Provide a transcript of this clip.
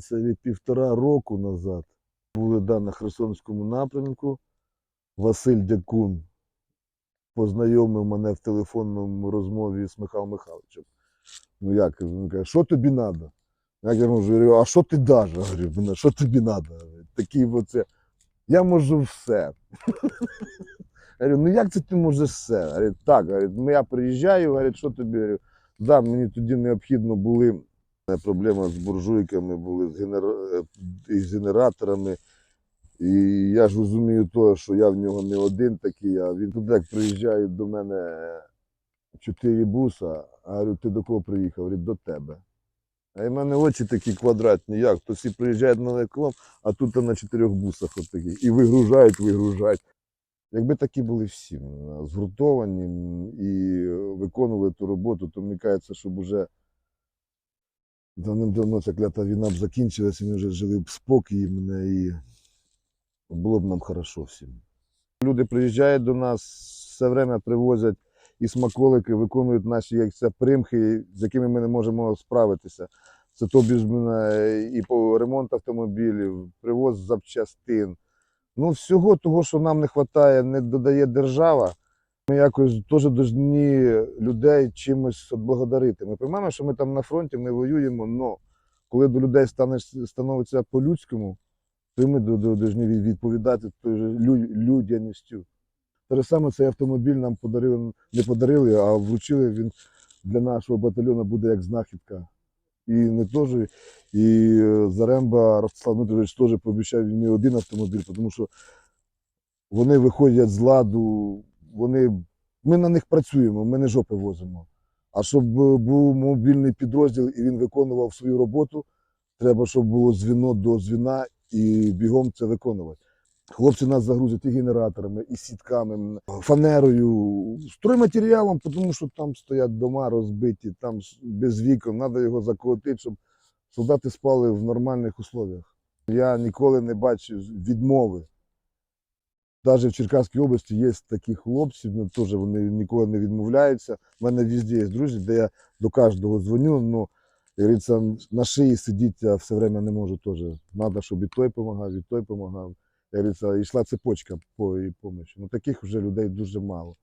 Це півтора року назад були на Херсонському напрямку. Василь Дякун познайомив мене в телефонному розмові з Михайлом Михайловичем. Ну як? Він каже, що тобі треба? Я кажу, говорю, а що ти даш? Я Говорю, «Ну, що тобі треба? Такий оце. Я можу все. Я говорю, ну як це ти можеш все? Говорить, так, говорить, ну я приїжджаю, що тобі? Я Говорю, да, мені тоді необхідно були е, проблеми з буржуйками, були з, генера... е, із генераторами. І я ж розумію то, що я в нього не один такий, а він туди, як приїжджає до мене чотири буса, а говорю, ти до кого приїхав? Говорить, до тебе. А в мене очі такі квадратні, як? То всі приїжджають на леклом, а тут на чотирьох бусах от такі. І вигружають, вигружають. Якби такі були всі згуртовані і виконували ту роботу, то мені кажеться, щоб уже давним-давно ця клята війна б закінчилася, ми вже жили б спокій мене і було б нам хорошо всім. Люди приїжджають до нас, все время привозять і смаколики, виконують наші як це, примхи, з якими ми не можемо справитися. Це тобі ж мене і по ремонт автомобілів, привоз запчастин. Ну, всього того, що нам не вистачає, не додає держава. Ми якось теж повинні людей чимось відблагодарити. Ми розуміємо, що ми там на фронті, ми воюємо, але коли до людей стане, становиться по-людському, то ми повинні відповідати людяністю. Те саме цей автомобіль нам подарили, не подарили, а вручили він для нашого батальйону буде як знахідка. І не теж, і е, Заремба Ростислав Дмитрович теж пообіцяв не один автомобіль, тому що вони виходять з ладу, вони, ми на них працюємо, ми не жопи возимо. А щоб е, був мобільний підрозділ і він виконував свою роботу, треба, щоб було дзвіно до дзвіна і бігом це виконувати. Хлопці нас загрузять і генераторами, і сітками, фанерою, стройматеріалом, тому що там стоять дома розбиті, там без вікон, треба його заколотити, щоб солдати спали в нормальних условіях. Я ніколи не бачив відмови. Навіть в Черкаській області є такі хлопці, ну, теж вони ніколи не відмовляються. У мене везде є друзі, де я до кожного дзвоню, ну, говориться, на шиї сидіти я все время не можу теж. Треба, щоб і той допомагав, і той допомагав. Як йшла цепочка по допомоги. Ну таких вже людей дуже мало.